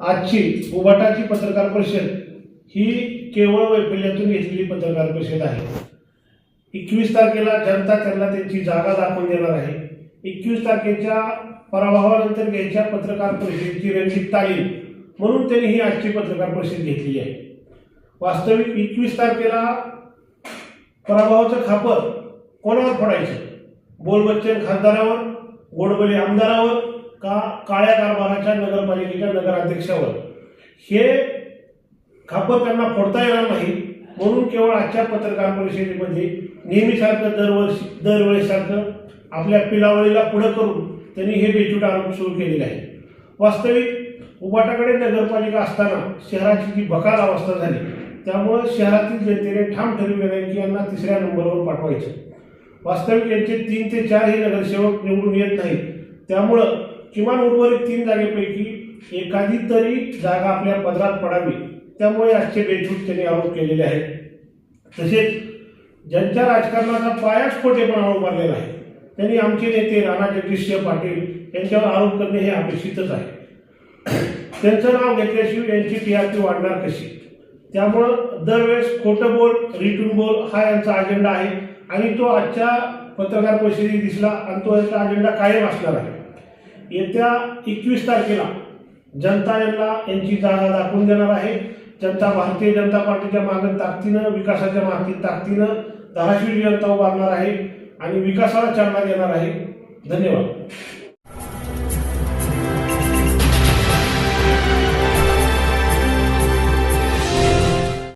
आजची उबाटाची पत्रकार परिषद ही केवळ वैफल्यातून घेतलेली पत्रकार परिषद आहे. एकवीस तारखेला जनता त्यांना त्यांची जागा दाखवून देणार आहे. एकवीस तारखेच्या पराभवानंतर घ्यायच्या पत्रकार परिषदेची रणनीत तालीम म्हणून त्यांनी ही आजची पत्रकार परिषद घेतली आहे. वास्तविक एकवीस तारखेला पराभवाचं खापर कोणावर फोडायचं? बोलबच्चन खासदारावर गोडबली आमदारावर का काळ्या कारभाराच्या नगरपालिकेच्या नगराध्यक्षावर? हे खापर त्यांना फोडता येणार नाही. म्हणून केवळ आजच्या पत्रकार परिषदेमध्ये नेहमीसारखं दरवर्षी दरवेळेसारखं आपल्या पिलावळीला पुढं करून त्यांनी हे बेचूट आरोप सुरू केलेले आहे वास्तविक उबाटाकडे नगरपालिका असताना शहराची जी बकाल अवस्था झाली त्यामुळं शहरातील जनतेने ठाम ठरविलेलं आहे की यांना तिसऱ्या नंबरवर पाठवायचं. वास्तविक यांचे तीन ते चारही नगरसेवक निवडून येत नाहीत. त्यामुळं किमान उर्वरित तीन जागेपैकी एखादी तरी जागा आपल्या पदरात पडावी. त्यामुळे आजचे बेछूट त्यांनी आरोप केलेले आहेत. तसेच ज्यांच्या राजकारणाचा पायाच खोटेपणा उभारलेला आहे त्यांनी आमचे नेते राणा जगदीशसिंह पाटील यांच्यावर आरोप करणे हे अपेक्षितच आहे. त्यांचं नाव घेतल्याशिवाय यांची टीआरपी वाढणार कशी? त्यामुळं दरवेळेस खोटं बोल रिटून बोल हा यांचा अजेंडा आहे आणि तो आजच्या पत्रकार परिषदेत दिसला आणि तो यांचा अजेंडा कायम असणार आहे. येत्या एकवीस तारखेला जनता यांना यांची जागा दाखवून देणार आहे. जनता भारतीय जनता पार्टीच्या मागे ताकदीनं विकासाच्या मागतीत ताकदीनं धाराशिव जनता उभारणार आहे आणि विकासाला चालना देणार आहे. धन्यवाद.